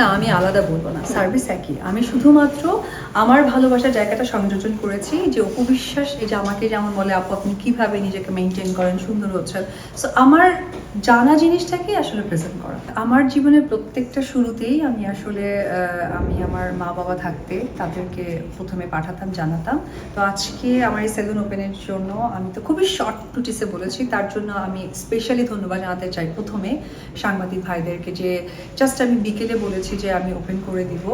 না, আমি আলাদা বলব না সার্ভিস একই। আমি শুধুমাত্র আমার ভালোবাসার জায়গাটা সংযোজন করেছি যে অপবিশ্বাস এই যে আমাকে যেমন বলে, আপু, আপনি কীভাবে নিজেকে মেনটেন করেন? সুন্দর হচ্ছেন? সো আমার জানা জিনিসটাকে আসলে প্রেজেন্ট করা। আমার জীবনের প্রত্যেকটা শুরুতেই আমি আসলে আমি আমার মা বাবা থাকতে তাদেরকে প্রথমে পাঠাতাম, জানাতাম। তো আজকে আমার এই সেলুন ওপেনের জন্য আমি তো খুবই শর্ট নোটিসে বলেছি, তার জন্য আমি স্পেশালি ধন্যবাদ জানাতে চাই প্রথমে সাংবাদিক ভাইদেরকে যে জাস্ট আমি বিকেলে বলেছি যে আমি ওপেন করে দিব।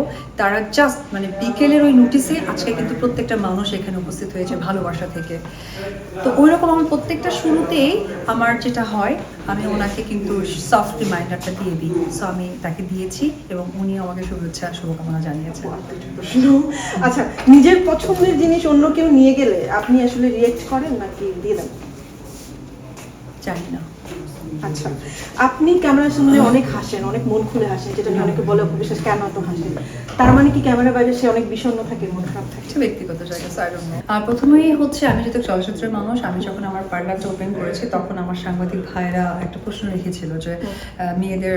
তারা জাস্ট মানে বিকেলের ওই নোটিসে আজকে কিন্তু প্রত্যেকটা মানুষ এখানে উপস্থিত হয়েছে ভালোবাসা থেকে। তো ওই রকম আমার প্রত্যেকটা শুরুতেই আমার যেটা হয় আমি ওনাকে কিন্তু সফট রিমাইন্ডারটা দিয়ে দিই। সো আমি তাকে দিয়েছি এবং উনি আমাকে শুভেচ্ছা শুভকামনা জানিয়েছেন। আচ্ছা নিজের পছন্দের জিনিস অন্য কেউ নিয়ে গেলে আপনি আসলে রিয়েক্ট করেন নাকি দিয়ে দেন? জানি না। আচ্ছা। আপনি ক্যামেরার সামনে অনেক হাসেন অনেক মন খুলে হাসেন যেটা নিয়ে অনেকে বলে অপবিশ্বাস কেন এত হাসেন? তার মানে কি ক্যামেরার বাইরে সে অনেক বিষণ্ণ থাকে মন খারাপ থাকে? ব্যক্তিগত জায়গা. আর প্রথমেই হচ্ছে আমি যেহেতু চলচ্চিত্রের মানুষ আমি যখন আমার পার্লারটা ওপেন করেছি তখন আমার সাংবাদিক ভাইরা একটা প্রশ্ন রেখেছিল যে মেয়েদের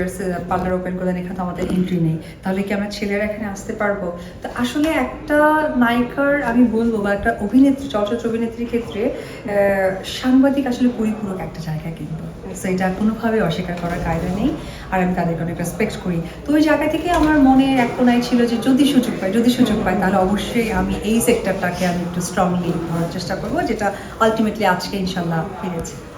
পার্লার ওপেন করলেন এখানে তো আমাদের এন্ট্রি নেই তাহলে কি আমরা ছেলেরা এখানে আসতে পারব? তো আসলে একটা নায়িকার আমি বলব বা একটা অভিনেত্রী চলচ্চিত্র অভিনেত্রীর ক্ষেত্রে সাংবাদিক আসলে পরিপূরক একটা জায়গা কিন্তু। এটা কোনোভাবে অস্বীকার করার কায়দা নেই আর আমি তাদেরকে অনেক রেসপেক্ট করি। তো ওই জায়গা থেকে আমার মনে এক কোনায় ছিল যে যদি সুযোগ পাই, যদি সুযোগ পাই, তাহলে অবশ্যই আমি এই সেক্টরটাকে আমি একটু স্ট্রংলি ধরার চেষ্টা করব, যেটা আলটিমেটলি আজকে ইনশাল্লাহ ফিরেছে।